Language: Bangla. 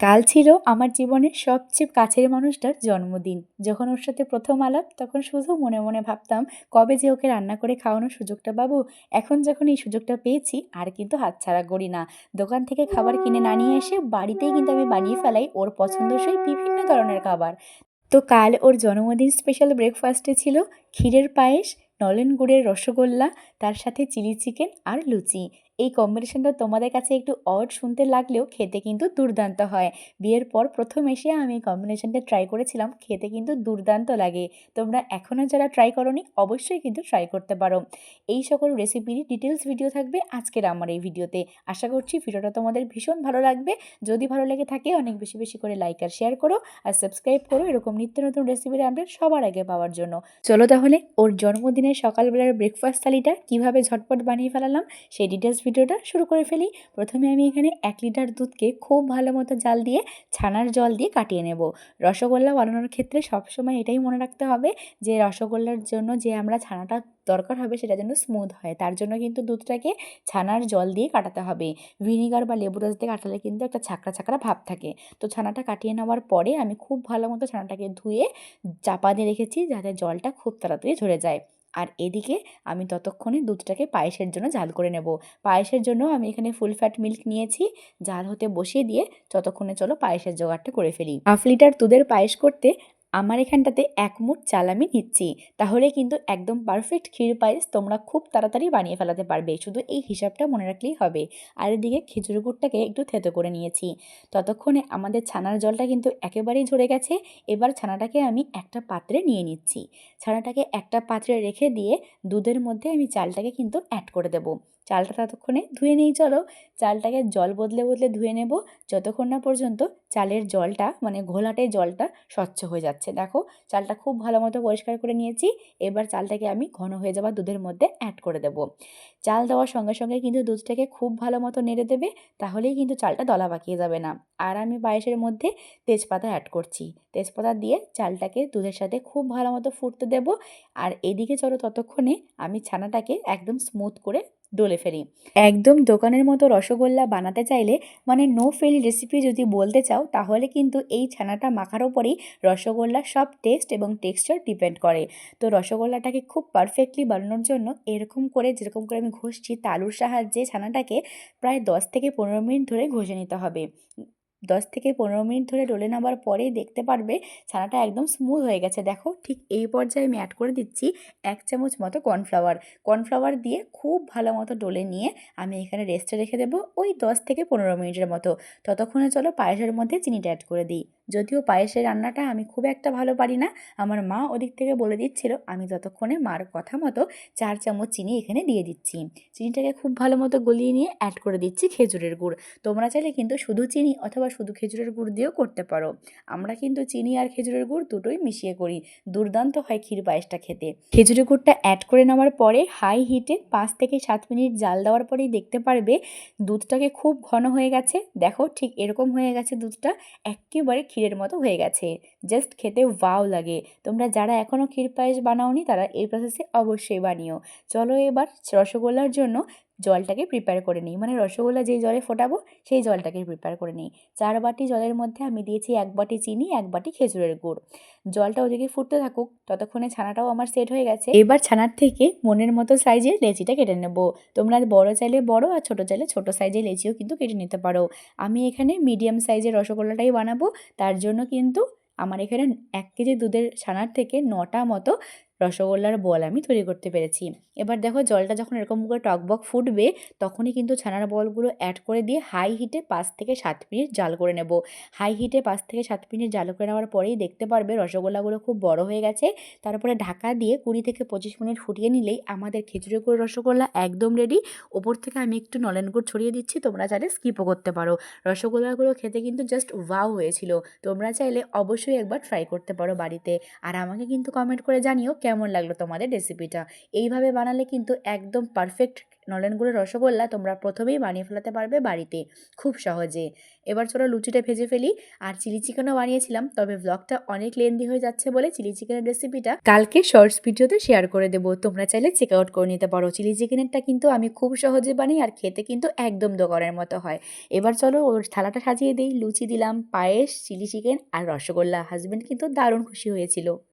কাল ছিল আমার জীবনের সবচেয়ে কাছের মানুষটার জন্মদিন। যখন ওর সাথে প্রথম আলাপ, তখন শুধু মনে মনে ভাবতাম, কবে যে ওকে রান্না করে খাওয়ানোর সুযোগটা পাবো, এখন যখন এই সুযোগটা পেয়েছি, আর কিন্তু হাতছাড়া করি না। দোকান থেকে খাবার কিনে না নিয়ে এসে বাড়িতেই কিন্তু আমি বানিয়ে ফেলাই ওর পছন্দসই বিভিন্ন ধরনের খাবার। তো কাল ওর জন্মদিন স্পেশাল ব্রেকফাস্টে ছিল, ক্ষীরের পায়েস, নলেন গুড়ের রসগোল্লা, তার সাথে চিলি চিকেন আর লুচি। এই কম্বিনেশনটা তোমাদের কাছে একটু অড শুনতে লাগলেও খেতে কিন্তু দুর্দান্ত হয়। বিয়ের পর প্রথম এসে আমি এই কম্বিনেশনটা ট্রাই করেছিলাম, খেতে কিন্তু দুর্দান্ত লাগে। তোমরা এখনও যারা ট্রাই করনি, অবশ্যই কিন্তু ট্রাই করতে পারো। এই সকল রেসিপির ডিটেলস ভিডিও থাকবে আজকের আমার এই ভিডিওতে আশা করছি ভিডিওটা তোমাদের ভীষণ ভালো লাগবে। যদি ভালো লেগে থাকে, অনেক বেশি বেশি করে লাইক আর শেয়ার করো আর সাবস্ক্রাইব করো এরকম নিত্য নতুন রেসিপির আপডেট সবার আগে পাওয়ার জন্য। চলো তাহলে ওর জন্মদিনের সকালবেলার ব্রেকফাস্ট থালিটা কীভাবে ঝটপট বানিয়ে ফেলালাম, সেই ডিটেলস ভিডিওটা শুরু করে ফেলি। প্রথমে আমি এখানে এক লিটার দুধকে খুব ভালো মতো জাল দিয়ে ছানার জল দিয়ে কাটিয়ে নেব। রসগোল্লা বানানোর ক্ষেত্রে সবসময় এটাই মনে রাখতে হবে যে, রসগোল্লার জন্য যে আমরা ছানাটা দরকার হবে সেটা যেন স্মুথ হয়। তার জন্য কিন্তু দুধটাকে ছানার জল দিয়ে কাটাতে হবে। ভিনিগার বা লেবু রস দিয়ে কাটালে কিন্তু একটা ছাকড়া ছাকড়া ভাব থাকে। তো ছানাটা কাটিয়ে নেওয়ার পরে আমি খুব ভালো মতো ছানাটাকে ধুয়ে চাপা দিয়ে রেখেছি যাতে জলটা খুব তাড়াতাড়ি ঝরে যায়। আর এদিকে আমি ততক্ষণে দুধটাকে পায়েসের জন্য জাল করে নেব। পায়েসের জন্য আমি এখানে ফুল ফ্যাট মিল্ক নিয়েছি। জাল হতে বসিয়ে দিয়ে ততক্ষণে চলো পায়েসের জোগাড়টা করে ফেলি। হাফ লিটার দুধের পায়েস করতে আমার এখানটাতে এক মুঠ চাল আমি নিচ্ছি। তাহলে কিন্তু একদম পারফেক্ট ক্ষীর পায়েস তোমরা খুব তাড়াতাড়ি বানিয়ে ফেলাতে পারবে। শুধু এই হিসাবটা মনে রাখলেই হবে। আর এদিকে খেজুর গুড়টাকে একটু থেতো করে নিয়েছি। ততক্ষণে আমাদের ছানার জলটা কিন্তু একেবারেই ঝরে গেছে। এবার ছানাটাকে আমি একটা পাত্রে নিয়ে নিচ্ছি। ছানাটাকে একটা পাত্রে রেখে দিয়ে দুধের মধ্যে আমি চালটাকে কিন্তু অ্যাড করে দেবো। চালটা ততক্ষণে ধুয়ে নিই, চলো। চালটাকে জল বদলে বদলে ধুয়ে নেব। যতক্ষণ না পর্যন্ত চালের জলটা মানে ঘোলাটে জলটা স্বচ্ছ হয়ে যাচ্ছে। দেখো, চালটা খুব ভালো মতো পরিষ্কার করে নিয়েছি। এবার চালটাকে আমি ঘন হয়ে যাওয়া দুধের মধ্যে অ্যাড করে দেব। চাল দেওয়ার সঙ্গে সঙ্গে কিন্তু দুধটাকে খুব ভালো মতো নেড়ে দেবে, তাহলেই কিন্তু চালটা দলা পাকিয়ে যাবে না। আর আমি পায়েসের মধ্যে তেজপাতা অ্যাড করছি। তেজপাতা দিয়ে চালটাকে দুধের সাথে খুব ভালো মতো ফুটতে দেব। আর এদিকে চলো, ততক্ষণে আমি ছানাটাকে একদম স্মুথ করে ডলে ফেলি। একদম দোকানের মতো রসগোল্লা বানাতে চাইলে মানে নো ফেল রেসিপি যদি বলতে চাও, তাহলে কিন্তু এই ছানাটা মাখার ওপরেই রসগোল্লার সব টেস্ট এবং টেক্সচার ডিপেন্ড করে। তো রসগোল্লাটাকে খুব পারফেক্টলি বানানোর জন্য এরকম করে, যেরকম করে আমি ঘষছি, তালুর সাহায্যে ছানাটাকে প্রায় দশ থেকে পনেরো মিনিট ধরে ঘষে নিতে হবে। দশ থেকে পনেরো মিনিট ধরে ডলে নেওয়ার পরেই দেখতে পারবে ছানাটা একদম স্মুথ হয়ে গেছে। দেখো, ঠিক এই পর্যায়ে আমি অ্যাড করে দিচ্ছি এক চামচ মতো কর্নফ্লাওয়ার কর্নফ্লাওয়ার দিয়ে খুব ভালো মতো ডলে নিয়ে আমি এখানে রেস্টে রেখে দেবো ওই দশ থেকে পনেরো মিনিটের মতো। ততক্ষণে চলো পায়েসের মধ্যে চিনিটা অ্যাড করে দিই। যদিও পায়েসের রান্নাটা আমি খুব একটা ভালো পারি না, আমার মা ওদিক থেকে বলে দিচ্ছিল, আমি ততক্ষণে মার কথা মতো চার চামচ চিনি এখানে দিয়ে দিচ্ছি। চিনিটাকে খুব ভালো মতো গলিয়ে নিয়ে অ্যাড করে দিচ্ছি খেজুরের গুড়। তোমরা চাইলে কিন্তু শুধু চিনি অথবা শুধু খেজুরের গুড় দিয়েও করতে পারো। আমরা কিন্তু চিনি আর খেজুরের গুড় দুটোই মিশিয়ে করি। দুর্দান্ত হয় ক্ষীর পায়েসটা খেতে। খেজুরের গুড়টা অ্যাড করে নেওয়ার পরে হাই হিটে পাঁচ থেকে সাত মিনিট জাল দেওয়ার পরেই দেখতে পারবে দুধটাকে খুব ঘন হয়ে গেছে। দেখো ঠিক এরকম হয়ে গেছে দুধটা, একেবারে ক্ষীরের মতো হয়ে গেছে। জাস্ট খেতে ভাও লাগে। তোমরা যারা এখনও ক্ষীর পায়েস বানাওনি তারা এই প্রসেসে অবশ্যই বানিও। চলো এবার রসগোল্লার জন্য জলটাকে প্রিপেয়ার করে নিই। মানে রসগোল্লা যেই জলে ফোটাবো, সেই জলটাকে প্রিপেয়ার করে নিই। চার বাটি জলের মধ্যে আমি দিয়েছি এক বাটি চিনি, এক বাটি খেজুরের গুড়। জলটা ওদিকে ফুটতে থাকুক, ততক্ষণে ছানাটাও আমার সেট হয়ে গেছে। এবার ছানার থেকে মনের মতো সাইজের লেচিটা কেটে নেব। তোমরা বড় চাইলে বড় আর ছোটো চাইলে ছোটো সাইজের লেচিও কিন্তু কেটে নিতে পারো। আমি এখানে মিডিয়াম সাইজের রসগোল্লাটাই বানাবো। তার জন্য কিন্তু আমার এখানে এক কেজি দুধের ছানার থেকে নটা মতো রসগোল্লার বল আমি তৈরি করতে পেরেছি। এবার দেখো জলটা যখন এরকম করে টকবক ফুটবে, তখনই কিন্তু ছানার বলগুলো অ্যাড করে দিয়ে হাই হিটে পাঁচ থেকে সাত মিনিট জাল করে নেব। হাই হিটে পাঁচ থেকে সাত মিনিট জাল করে নেওয়ার পরেই দেখতে পারবে রসগোল্লাগুলো খুব বড় হয়ে গেছে। তারপরে ঢাকা দিয়ে কুড়ি থেকে পঁচিশ মিনিট ফুটিয়ে নিলেই আমাদের খেজুরের গুঁড়ো রসগোল্লা একদম রেডি ওপর থেকে আমি একটু নলেন গুড় ছড়িয়ে দিচ্ছি, তোমরা চাইলে স্কিপও করতে পারো। রসগোল্লাগুলো খেতে কিন্তু জাস্ট ওয়াও হয়েছিল। তোমরা চাইলে অবশ্যই একবার ট্রাই করতে পারো বাড়িতে। আর আমাকে কিন্তু কমেন্ট করে জানিও কেমন লাগল তোমাদের রেসিপিটা এইভাবে বানালে কিন্তু একদম পারফেক্ট নলেন গুড়ের রসগোল্লা তোমরা প্রথমেই বানিয়ে ফেলাতে পারবে বাড়িতে, খুব সহজে। এবার চলো লুচিটা ভেজে ফেলি। আর চিলি চিকেনও বানিয়েছিলাম, তবে ব্লগটা অনেক লেন্দি হয়ে যাচ্ছে বলে চিলি চিকেনের রেসিপিটা কালকে শর্টস ভিডিওতে শেয়ার করে দেবো। তোমরা চাইলে চেক আউট করে নিতে পারো। চিলি চিকেনেরটা কিন্তু আমি খুব সহজে বানাই আর খেতে কিন্তু একদম দোকানের মতো হয়। এবার চলো ওর থালাটা সাজিয়ে দিই। লুচি দিলাম, পায়েস চিলি চিকেন আর রসগোল্লা। হাজব্যান্ড কিন্তু দারুণ খুশি হয়েছিল।